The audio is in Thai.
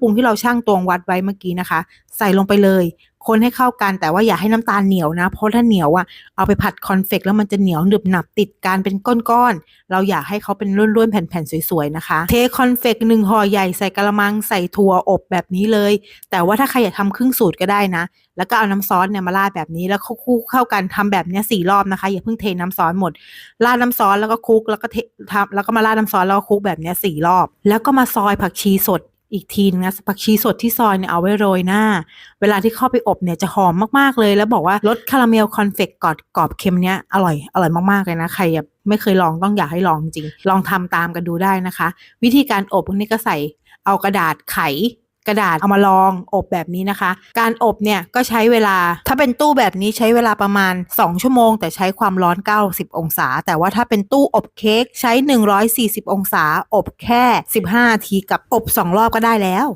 ปรุงที่เราช่างตวงวัดไว้เมื่อกี้นะคะ ใส่ลงไปเลย คนให้เข้ากันแต่ว่าอย่าให้น้ำตาลเหนียวนะ เพราะถ้าเหนียวอะเอาไปผัดคอนเฟกแล้วมันจะเหนียวหนึบหนับติดกันเป็นก้อนๆเราอยากให้เขาเป็นร่วนๆแผ่นๆสวยๆนะคะ เทคอนเฟกหนึ่งห่อใหญ่ใส่กระมังใส่ถั่วอบแบบนี้เลย แต่ว่าถ้าใครอยากทำครึ่งสูตรก็ได้นะ แล้วก็เอาน้ำซอสเนี่ยมาราดแบบนี้แล้วคลุกเข้ากันทำแบบนี้สี่รอบนะคะ อย่าเพิ่งเทน้ำซอสหมดราดน้ำซอสแล้วก็คลุกแล้วก็เททำแล้วก็มาราดน้ำซอสแล้วก็คลุกแบบนี้สี่รอบ แล้วก็มาซอยผักชีสด อีกทีนึงนะผักชีสดที่ซอยเนี่ยเอาไว้โรยหน้า เวลาที่เข้าไปอบเนี่ยจะหอมมากๆเลย แล้วบอกว่ารสคาราเมลคอนเฟกกรอบกรอบเค็มเนี้ยอร่อยอร่อยมากๆเลยนะใครแบบไม่เคยลองต้องอยากให้ลองจริง ลองทำตามกันดูได้นะคะ วิธีการอบนี่ก็ใส่เอากระดาษไข กระดาษเอามาลองอบแบบนี้นะคะ การอบเนี่ยก็ใช้เวลา ถ้าเป็นตู้แบบนี้ใช้เวลาประมาณ 2 ชั่วโมง แต่ใช้ความร้อน 90 องศา แต่ว่าถ้าเป็นตู้อบเค้กใช้ 140 องศา อบแค่ 15นาทีกับอบ 2 รอบก็ได้แล้ว